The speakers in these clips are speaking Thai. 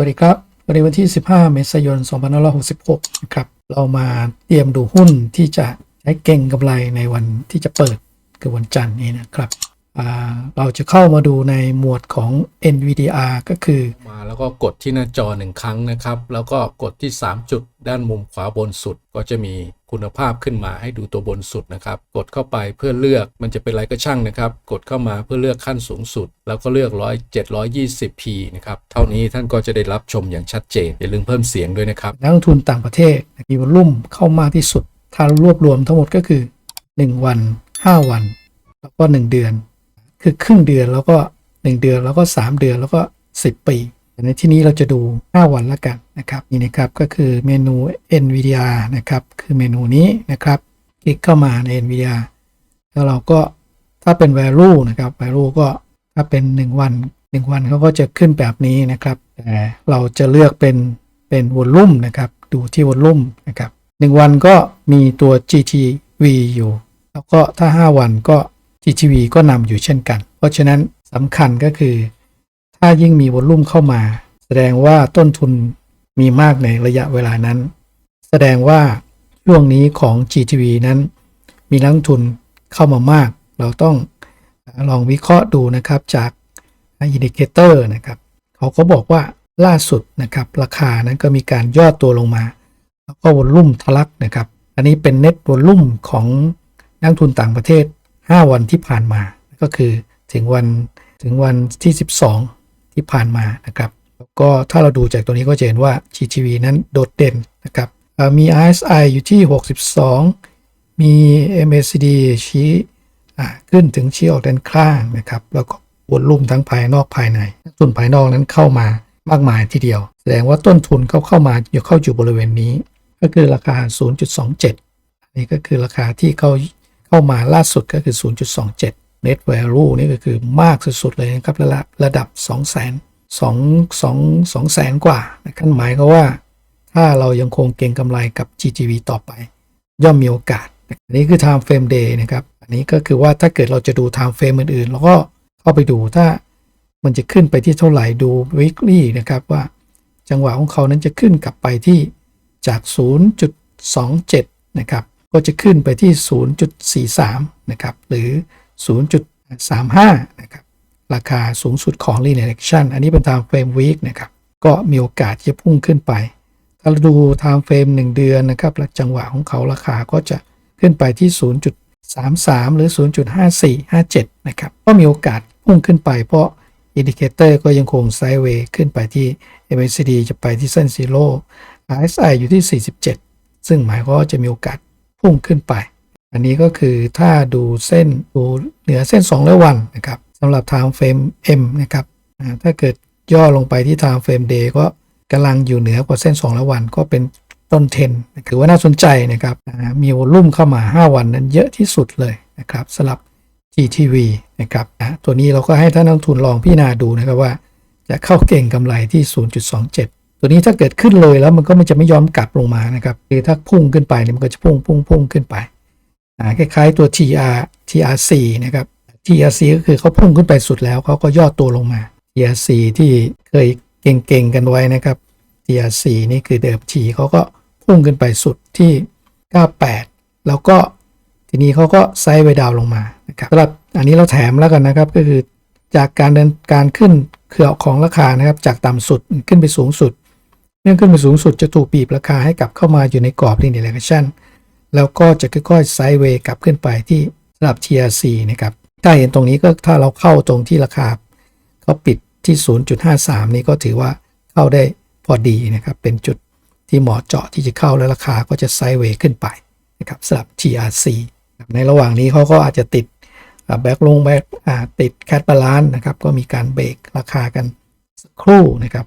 วัสดีครับวันนี้วันที่ 15 เมษายน 2566 นะครับ เรามาเตรียมดูหุ้นที่จะใช้เก่งกำไรในวันที่จะเปิดคือวันจันทร์นี้นะครับ เราจะเข้ามาดูในหมวดของ NVDR ก็คือมาแล้วก็กดที่หน้าจอหนึ่งครั้งนะครับ แล้วก็กดที่ 3 จุดด้านมุมขวาบนสุด ก็จะมีคุณภาพขึ้นมาให้ดูตัวบนสุดนะครับ กดเข้าไปเพื่อเลือกมันจะเป็นอะไรก็ช่างนะครับ กดเข้ามาเพื่อเลือกขั้นสูงสุด แล้วก็เลือก100 720p นะครับ เท่านี้ท่านก็จะได้รับชมอย่างชัดเจน อย่าลืมเพิ่มเสียงด้วยนะครับนักลงทุนต่างประเทศมีวอลุ่มเข้ามากที่สุด ถ้ารวบรวมทั้งหมดก็คือ 1 วัน 5 วัน แล้วก็ 1 เดือน คือครึ่งเดือนแล้วก็ 1 เดือนแล้วก็ 3 เดือนแล้วก็ 10 ปีแต่ในที่นี้เราจะดู 5 วันละกันนะครับนี่นะครับก็คือเมนู NVIDIA นะครับคือเมนูนี้นะครับคลิกเข้ามาใน NVIDIA แล้วเราก็ถ้าเป็น value นะครับ value ก็ถ้าเป็น 1 วัน 1 วันเขาก็จะขึ้นแบบนี้นะครับแต่เราจะเลือกเป็นเป็นวอลลุ่มนะครับดูที่วอลลุ่มนะครับ1วันก็มีตัว GTV อยู่ แล้วก็ถ้า 5 วันก็ GTV ก็นำอยู่เช่นกัน เพราะฉะนั้นสำคัญก็คือ ถ้ายิ่งมีวอลลุ่มเข้ามา แสดงว่าต้นทุนมีมากในระยะเวลานั้น แสดงว่าช่วงนี้ของ GTV นั้น มีนักทุนเข้ามามาก เราต้องลองวิเคราะห์ดูนะครับจากอินดิเคเตอร์นะครับเขาก็บอกว่าล่าสุดนะครับราคานั้นก็มีการย่อตัวลงมา แล้วก็วอลลุ่มทะลักนะครับ อันนี้เป็นเน็ตวอลลุ่มของนักทุนต่างประเทศ 5 วันที่ผ่านมาก็คือถึงวันถึงวันที่ 12 ที่ผ่านมานะครับแล้วก็ถ้าเราดูจากตัวนี้ก็จะเห็นว่า GTV นั้นโดดเด่นนะครับมี RSI อยู่ที่ 62 มี MACD ชี้ขึ้นถึงชี้ออกด้านข้างนะครับ แล้วก็วอลลุ่มทั้งภายนอกภายในนักทุนภายนอกนั้นเข้ามามากมายทีเดียว แสดงว่าต้นทุนเขาเข้ามาอยู่เข้าอยู่บริเวณนี้ ก็คือราคา 0.27อันนี้ก็คือราคาที่เขา เข้ามาล่าสุดก็คือ 0.27 Net Value นี่ก็คือมากสุดๆเลยนะครับระดับระดับ 2 0 0 0 0 0 2 2 2แสนกว่านะครับหมายก็ว่า ถ้าเรายังคงเก็งกำไรกับ GTV ต่อไป ย่อมมีโอกาส อันนี้คือ time frame day นะครับ อันนี้ก็คือว่าถ้าเกิดเราจะดู time frame อื่นๆ แล้วก็เข้าไปดูถ้ามันจะขึ้นไปที่เท่าไหร่ดู weekly นะครับว่าจังหวะของเขานั้นจะขึ้นกลับไปที่จาก 0.27 นะครับ ก็จะขึ้นไปที่ 0.43 นะครับ หรือ 0.35 นะครับ ราคาสูงสุดของ linear action อันนี้เป็น time frame week นะครับ ก็มีโอกาสที่จะพุ่งขึ้นไป ถ้าเราดู time frame 1 เดือนนะครับและจังหวะของเขาราคาก็จะขึ้นไปที่ 0.33 หรือ 0.5457 นะครับ ก็มีโอกาสพุ่งขึ้นไป เพราะอินดิเคเตอร์ก็ยังคงไซด์เวย์ขึ้นไปที่ MACD จะไปที่เส้นซีโร่ RSI อยู่ที่ 47 ซึ่งหมายความว่าจะมีโอกาส พุ่งขึ้นไป อันนี้ก็คือถ้าดูเส้นดูเหนือเส้น200วันนะครับสำหรับ time frame M นะครับถ้าเกิดย่อลงไปที่ time frame day ก็กำลังอยู่เหนือกว่าเส้น200วันก็เป็นต้นเทนถือว่าน่าสนใจนะครับมีวอลุ่มเข้ามา 5 วันนั้นเยอะที่สุดเลยนะครับสำหรับ GTV นะครับตัวนี้เราก็ให้ท่านนักทุนลองพิจารณาดูนะครับว่า จะเข้าเก่งกำไรที่ 0.27 ตัวนี้ถ้าเกิดขึ้นเลยแล้วมันก็มันจะไม่ยอมกลับลงมานะครับคือถ้าพุ่งขึ้นไปเนี่ยมันก็จะพุ่งพุ่งพุ่งขึ้นไปคล้ายๆตัว TR TRC นะครับ TRC ก็คือเขาพุ่งขึ้นไปสุดแล้วเขาก็ย่อตัวลงมา TRC ที่เคยเก่งๆกันไว้นะครับ TRC นี่คือเดิมทีเขาก็พุ่งขึ้นไปสุดที่ 98 แล้วก็ทีนี้เขาก็ไซด์ไวดาวลงมานะครับสำหรับอันนี้เราแถมแล้วกันนะครับก็คือจากการเดินการขึ้นเครือของราคานะครับจากต่ำสุดขึ้นไปสูงสุด เมื่อขึ้นไปสูงสุดจะถูกบีบราคาให้กลับเข้ามาอยู่ในกรอบ linear regression แล้วก็จะค่อยๆไซด์เวย์กลับขึ้นไปที่สำหรับ TRC นะครับ ถ้าเห็นตรงนี้ก็ถ้าเราเข้าตรงที่ราคาเขาปิดที่ 0.53 นี่ก็ถือว่าเข้าได้พอดีนะครับ เป็นจุดที่เหมาะเจาะที่จะเข้าแล้วราคาก็จะไซด์เวย์ขึ้นไปนะครับสำหรับ TRC ในระหว่างนี้เขาก็อาจจะติดแบ็กลงแบ็กติดแคดบาลานนะครับ ก็มีการเบรกราคากันสักครู่นะครับ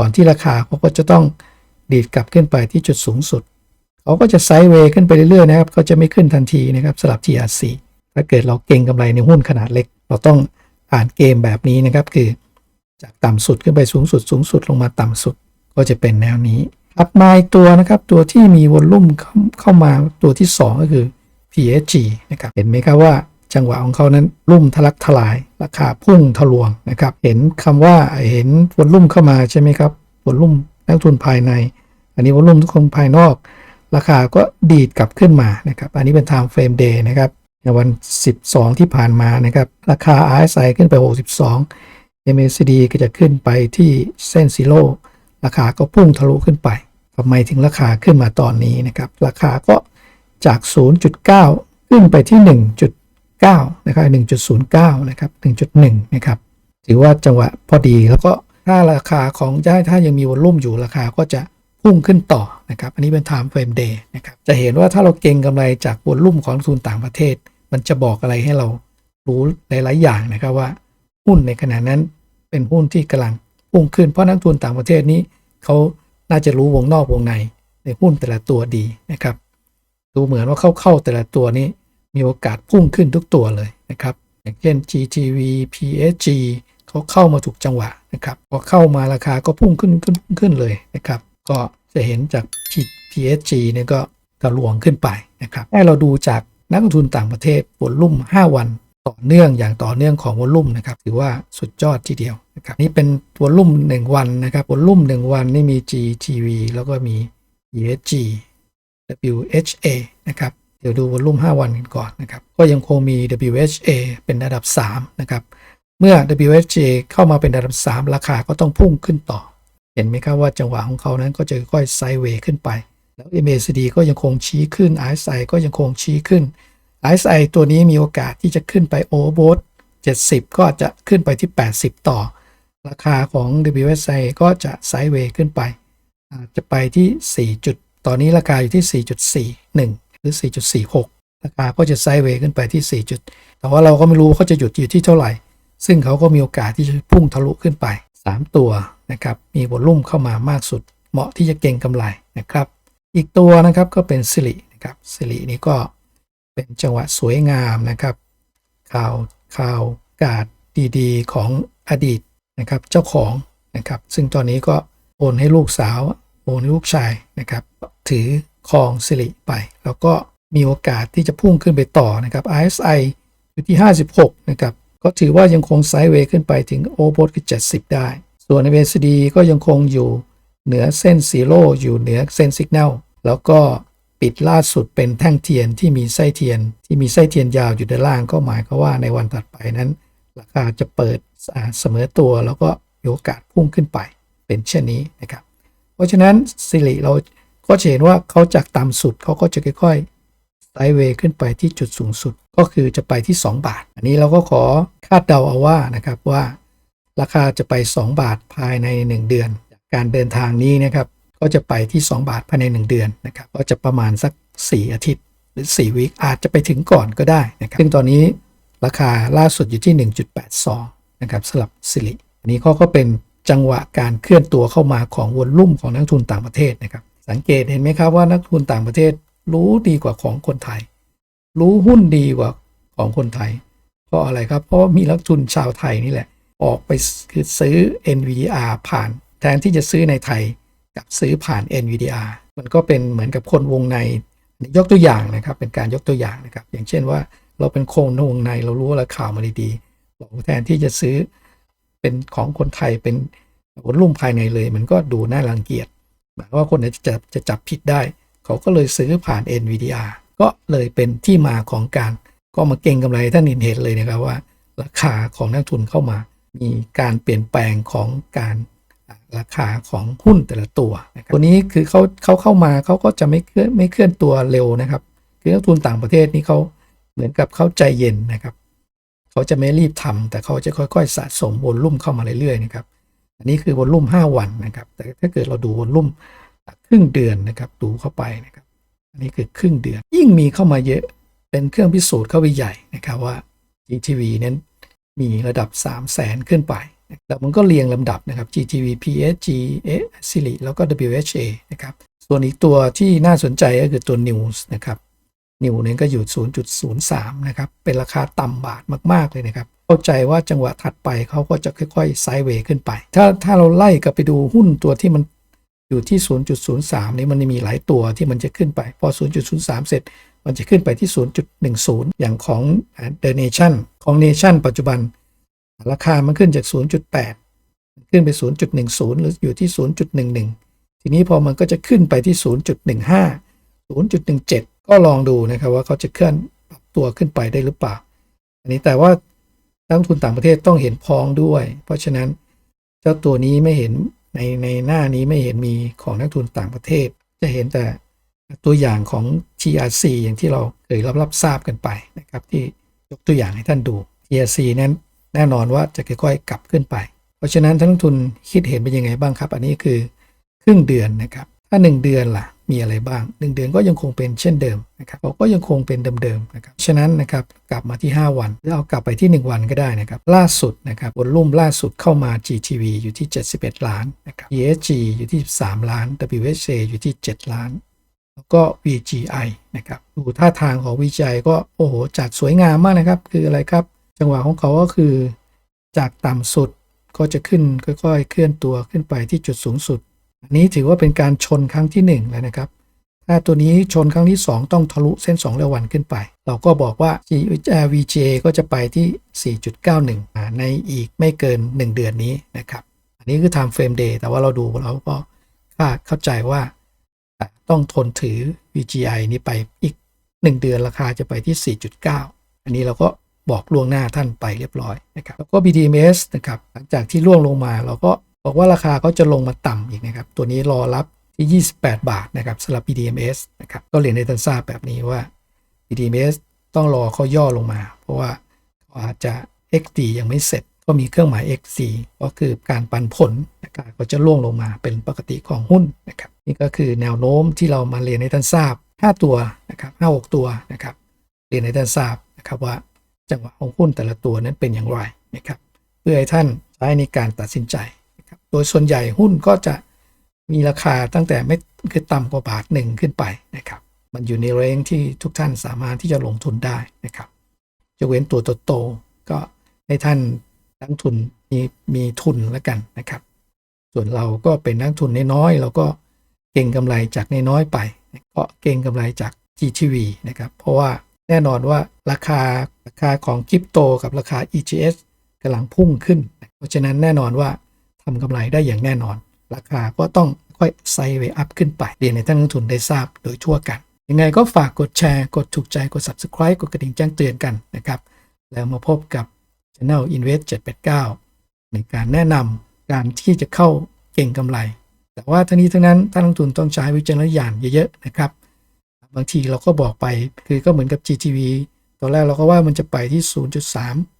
ก่อนที่ราคาเขาก็จะต้องดีดกลับขึ้นไปที่จุดสูงสุด เขาก็จะไซด์เวย์ขึ้นไปเรื่อยๆนะครับเขาจะไม่ขึ้นทันทีนะครับสำหรับ TRC ถ้าเกิดเราเก่งกำไรในหุ้นขนาดเล็ก เราต้องอ่านเกมแบบนี้นะครับ คือจากต่ำสุดขึ้นไปสูงสุด สูงสุดลงมาต่ำสุดก็จะเป็นแนวนี้ครับมาตัวนะครับตัวที่มีวอลลุ่มเข้าเข้ามาตัวที่ 2 ก็คือ PSG นะครับเห็นไหมครับว่า จังหวะของเขานั้นลุ่มทะลักทลายราคาพุ่งทะลวงนะครับ เห็นคำว่าเห็นวอลลุ่มเข้ามาใช่ไหมครับวอลุ่มนักทุนภายใน อันนี้วอลุ่มทุกคนภายนอก ราคาก็ดีดกลับขึ้นมานะครับอันนี้เป็น time frame day นะครับในวัน 12 ที่ผ่านมานะครับราคา RSI ขึ้นไป 62 MACD ก็จะขึ้นไปที่เส้นซีโร่ราคาก็พุ่งทะลุขึ้นไปทำไมถึงราคาขึ้นมาตอนนี้นะครับราคาก็จาก 0.9 ขึ้นไปที่ 1.9นะครับ1.09นะครับ1.1นะครับถือว่าจังหวะพอดีแล้วก็ถ้าราคาของได้ถ้ายังมีวอลุ่มอยู่ราคาก็จะพุ่งขึ้นต่อนะครับอันนี้เป็น time frame day นะครับจะเห็นว่าถ้าเราเก็งกำไรจากวอลุ่มของนักทุนต่างประเทศ มันจะบอกอะไรให้เรารู้หลาย ๆ อย่างนะครับว่าหุ้นในขณะนั้นเป็นหุ้นที่กำลังพุ่งขึ้นเพราะนักทุนต่างประเทศนี้เขาน่าจะรู้วงนอกวงในในหุ้นแต่ละตัวดีนะครับ ดูเหมือนว่าเข้าเข้าแต่ละตัวนี้ มีโอกาสพุ่งขึ้นทุกตัวเลยนะครับ อย่างเช่น GTV PSG เขาเข้ามาถูกจังหวะนะครับพอเข้ามาราคาก็พุ่งขึ้นขึ้นขึ้นเลยนะครับ ก็จะเห็นจาก PSG เนี่ยก็ทะลวงขึ้นไปนะครับให้เราดูจากนักลงทุนต่างประเทศวอลลุ่ม 5 วันต่อเนื่องอย่างต่อเนื่องของวอลลุ่มนะครับถือว่าสุดยอดทีเดียวนะครับนี่เป็นวอลลุ่ม 1 วันนะครับวอลลุ่ม 1 วันนี่มี GTV แล้วก็มี ESG WHA นะครับ เดี๋ยวดูวอลุ่ม 5 วันกันก่อนนะครับ ก็ยังคงมี WHA เป็นระดับ 3 นะครับ เมื่อ WHA เข้ามาเป็นระดับ 3 ราคาก็ต้องพุ่งขึ้นต่อ เห็นไหมครับว่าจังหวะของเขานั้นก็จะค่อยไซด์เวย์ขึ้นไป แล้ว MACD ก็ยังคงชี้ขึ้น RSI ก็ยังคงชี้ขึ้น RSI ตัวนี้มีโอกาสที่จะขึ้นไปโอเวอร์โบท70 ก็จะขึ้นไปที่ 80 ต่อ ราคาของ WSI ก็จะไซด์เวย์ขึ้นไป อาจจะไปที่ 4 จุด ตอนนี้ราคาอยู่ที่ 4.41 หรือ 4.46 ราคาก็จะไซด์เวย์ขึ้นไปที่ 4 จุด แต่ว่าเราก็ไม่รู้ว่าเขาจะหยุดอยู่ที่เท่าไหร่ ซึ่งเขาก็มีโอกาสที่จะพุ่งทะลุขึ้นไป 3 ตัวนะครับ มีวอลุ่มเข้ามามากสุด เหมาะที่จะเก็งกำไรนะครับ อีกตัวนะครับก็เป็นสิรินะครับ สิรินี้ก็เป็นจังหวะสวยงามนะครับ ข่าวข่าวกาดดีๆ ของอดีตนะครับเจ้าของนะครับ ซึ่งตอนนี้ก็โอนให้ลูกสาว โอนให้ลูกชายนะครับ ถือ ครองสิริไป แล้วก็มีโอกาสที่จะพุ่งขึ้นไปต่อนะครับ RSI อยู่ที่ 56 นะครับ ก็ถือว่ายังคงไซด์เวย์ขึ้นไปถึงโอเวอร์คือ 70 ได้ ส่วน MACD ก็ยังคงอยู่เหนือเส้นซีโร่อยู่เหนือเส้นสัญญาณแล้วก็ปิดล่าสุดเป็นแท่งเทียนที่มีไส้เทียน ที่มีไส้เทียนยาวอยู่ด้านล่างก็หมายความว่าในวันถัดไปนั้น ราคาจะเปิดเสมอตัวแล้วก็มีโอกาสพุ่งขึ้นไปเป็นเช่นนี้นะครับ เพราะฉะนั้นสิริเรา ก็จะเห็นว่าเขาจากต่ำสุดเขาก็จะค่อยๆไซด์เวย์ขึ้นไปที่จุดสูงสุดก็คือจะไปที่ 2 บาท อันนี้เราก็ขอคาดเดาเอาว่านะครับว่า ราคาจะไป 2 บาทภายใน 1 เดือน การเดินทางนี้นะครับก็จะไปที่ 2 บาทภายใน 1 เดือนนะครับก็จะประมาณสัก 4 อาทิตย์ หรือ 4วิคอาจจะไปถึงก่อนก็ได้นะครับซึ่งตอนนี้ราคาล่าสุดอยู่ที่ 1.82 นะครับสำหรับสิริอันนี้เขาก็เป็นจังหวะการเคลื่อนตัวเข้ามาของวอลลุ่มของนักทุนต่างประเทศนะครับ สังเกตเห็นไหมครับว่านักทุนต่างประเทศรู้ดีกว่าของคนไทย รู้หุ้นดีกว่าของคนไทย เพราะอะไรครับ เพราะมีนักทุนชาวไทยนี่แหละ ออกไปคือซื้อ NVDR ผ่าน แทนที่จะซื้อในไทยกับซื้อผ่าน NVDR มันก็เป็นเหมือนกับคนวงในยกตัวอย่างนะครับ เป็นการยกตัวอย่างนะครับ อย่างเช่นว่าเราเป็นโคนวงในเรารู้ว่ารข่าวมาดีๆเราแทนที่จะซื้อเป็นของคนไทยเป็นวอลลุ่มภายในเลย มันก็ดูน่ารังเกียจ มายว่าคนไหนจะจับจะจับผิดได้ เขาก็เลยซื้อผ่าน NVDR ก็เลยเป็นที่มาของการก็มาเก็งกำไรท่านเห็นเลยนะครับว่า ราคาของนักทุนเข้ามา มีการเปลี่ยนแปลงของการราคาของหุ้นแต่ละตัวนะครับตัวนี้คือเขาเขาเข้ามาเขาก็จะไม่เคลื่อนไม่เคลื่อนตัวเร็วนะครับคือนักทุนต่างประเทศนี่เขาเหมือนกับเขาใจเย็นนะครับ เขาจะไม่รีบทำแต่เขาจะค่อยๆ สะสมวอลลุ่มเข้ามาเรื่อยๆนะครับ อันนี้คือวอลลุ่ม 5 วันนะครับ แต่ถ้าเกิดเราดูวอลลุ่มครึ่งเดือนนะครับดูเข้าไปนะครับ อันนี้คือครึ่งเดือน ยิ่งมีเข้ามาเยอะเป็นเครื่องพิสูจน์เข้าไปใหญ่นะครับว่า GTV นั้นมีระดับ 3 0 0แสนขึ้นไปแล้วมันก็เรียงลำดับนะครับ GTV PSG เอซิลิแล้วก็ WHA นะครับ ส่วนอีกตัวที่น่าสนใจก็คือตัว News นะครับนิวเนี่ยก็อยู่ 0.03 นะครับ เป็นราคาต่ำบาทมาก ๆ เลยนะครับ เข้าใจว่าจังหวะถัดไปเขาก็จะค่อยๆไซด์เวย์ขึ้นไป ถ้าถ้าเราไล่กลับไปดูหุ้นตัวที่มันอยู่ที่ 0.03 นี่มันมีหลายตัวที่มันจะขึ้นไป พอ 0.03 เสร็จ มันจะขึ้นไปที่ 0.10 อย่างของ The Nation ของ Nation ปัจจุบัน ราคามันขึ้นจาก 0.8 ขึ้นไป 0.10 หรืออยู่ที่ 0.11 ทีนี้พอมันก็จะขึ้นไปที่ 0.15 0.17 ก็ลองดูนะครับว่าเขาจะเคลื่อนปรับตัวขึ้นไปได้หรือเปล่า อันนี้แต่ว่า นักลงทุนต่างประเทศต้องเห็นพ้องด้วย เพราะฉะนั้นเจ้าตัวนี้ไม่เห็นในในหน้านี้ไม่เห็นมีของนักทุนต่างประเทศ จะเห็นแต่ตัวอย่างของ TRC อย่างที่เราเคยรับรับทราบกันไปนะครับที่ยกตัวอย่างให้ท่านดู TRC นั้นแน่นอนว่าจะค่อยๆกลับขึ้นไป เพราะฉะนั้นท่านักลงทุนคิดเห็นเป็นยังไงบ้างครับ อันนี้คือครึ่งเดือนนะครับ ถ้า 1 เดือนล่ะ มีอะไรบ้าง1เดือนก็ยังคงเป็นเช่นเดิมนะครับเราก็ยังคงเป็นเดิมๆนะครับฉะนั้นนะครับกลับมาที่ 5 วันหรือเอากลับไปที่ 1 วันก็ได้นะครับล่าสุดนะครับวอลุ่มล่าสุดเข้ามา GTV อยู่ที่ 71 ล้านนะครับ ESG อยู่ที่ 13 ล้าน WHA อยู่ที่ 7 ล้านแล้วก็ VGI นะครับดูท่าทางของ VGI ก็โอ้โหจัดสวยงามมากนะครับ คืออะไรครับ จังหวะของเขาก็คือจากต่ำสุดก็จะขึ้นค่อยๆ เคลื่อนตัวขึ้นไปที่จุดสูงสุด อันนี้ถือว่าเป็นการชนครั้งที่1แล้วนะครับ ถ้าตัวนี้ชนครั้งที่ 2 ต้องทะลุเส้น2เรวันขึ้นไป เราก็บอกว่า VGA ก็จะไปที่ 4.91อ่าในอีกไม่เกิน 1 เดือนนี้นะครับ อันนี้คือ time frame day แต่ว่าเราดูเราก็คาดเข้าใจว่าต้องทนถือ VGI นี้ไปอีก 1 เดือนราคาจะไปที่ 4.9 อันนี้เราก็บอกล่วงหน้าท่านไปเรียบร้อยนะครับแล้วก็ BDMs นะครับหลังจากที่ล่วงลงมาเราก็ บอกว่าราคาก็จะลงมาต่ำอีกนะครับ ตัวนี้รอรับที่ 28 บาทนะครับสำหรับ BDMs นะครับก็เรียนในทันทราบแบบนี้ว่า BDMs ต้องรอเขาย่อลงมา เพราะว่าเขาอาจจะ XD ยังไม่เสร็จ ก็มีเครื่องหมาย XC ก็คือการปันผลนะครับก็จะล่วงลงมาเป็นปกติของหุ้นนะครับนี่ก็คือแนวโน้มที่เรามาเรียนในท่านทราบ 5 ตัวนะครับ5 6 ตัวนะครับเรียนในท่านทราบนะครับว่าจังหวะของหุ้นแต่ละตัวนั้นเป็นอย่างไรนะครับเพื่อให้ท่านใช้ในการตัดสินใจ โดยส่วนใหญ่หุ้นก็จะมีราคาตั้งแต่ไม่คือต่ำกว่าบาทหนึ่งขึ้นไปนะครับ มันอยู่ในเรนจ์ที่ทุกท่านสามารถที่จะลงทุนได้นะครับจะเว้นตัวโตๆก็ให้ท่านนักทุนมีมีทุนแล้วกันนะครับ ส่วนเราก็เป็นนักทุนน้อยๆเราก็เก่งกำไรจากน้อยๆไปก็เก่งกำไรจาก GTV นะครับ เพราะว่าแน่นอนว่าราคาราคาของคริปโตกับราคา EGS กำลังพุ่งขึ้น เพราะฉะนั้นแน่นอนว่า ทำกำไรได้อย่างแน่นอน ราคาก็ต้องค่อยไซด์เวอัพขึ้นไปเรียนในท่านนักทุนได้ทราบโดยทั่วกัน ยังไงก็ฝากกดแชร์ กดถูกใจ กด subscribe กดกระดิ่งแจ้งเตือนกันนะครับ แล้วมาพบกับ Channel Invest 789 ในการแนะนำการที่จะเข้าเก่งกำไร แต่ว่าทั้งนี้ทั้งนั้นท่านนักทุนต้องใช้วิจารณญาณเยอะๆนะครับบางทีเราก็บอกไปคือก็เหมือนกับ GTV ตอนแรกเราก็ว่ามันจะไปที่ 0.3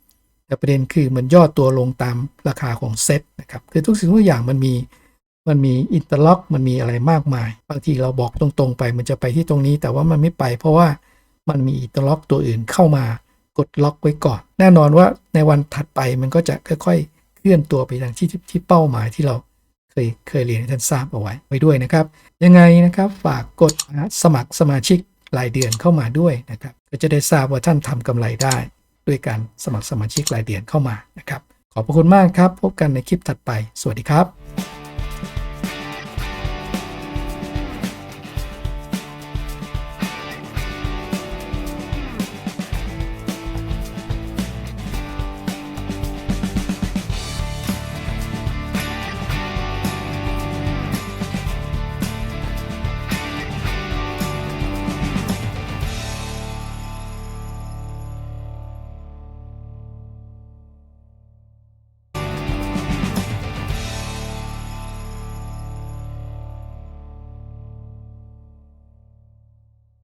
แต่ประเด็นคือมันย่อตัวลงตามราคาของเซ็ตนะครับคือทุกสิ่งทุกอย่างมันมีมันมีอินเตอร์ล็อกมันมีอะไรมากมาย บางทีเราบอกตรงๆไปมันจะไปที่ตรงนี้ แต่ว่ามันไม่ไป เพราะว่ามันมีอินเตอร์ล็อกตัวอื่นเข้ามากดล็อกไว้ก่อน แน่นอนว่าในวันถัดไปมันก็จะค่อยๆ เคลื่อนตัวไปทางที่ที่เป้าหมายที่เราเคยเคยเรียนให้ท่านทราบเอาไว้ไว้ด้วยนะครับ ยังไงนะครับฝากกดสมัครสมาชิกรายเดือนเข้ามาด้วยนะครับก็จะได้ทราบว่าท่านทำกำไรได้ ด้วยการสมัครสมาชิกรายเดือนเข้ามานะครับ ขอบพระคุณมากครับ พบกันในคลิปถัดไป สวัสดีครับ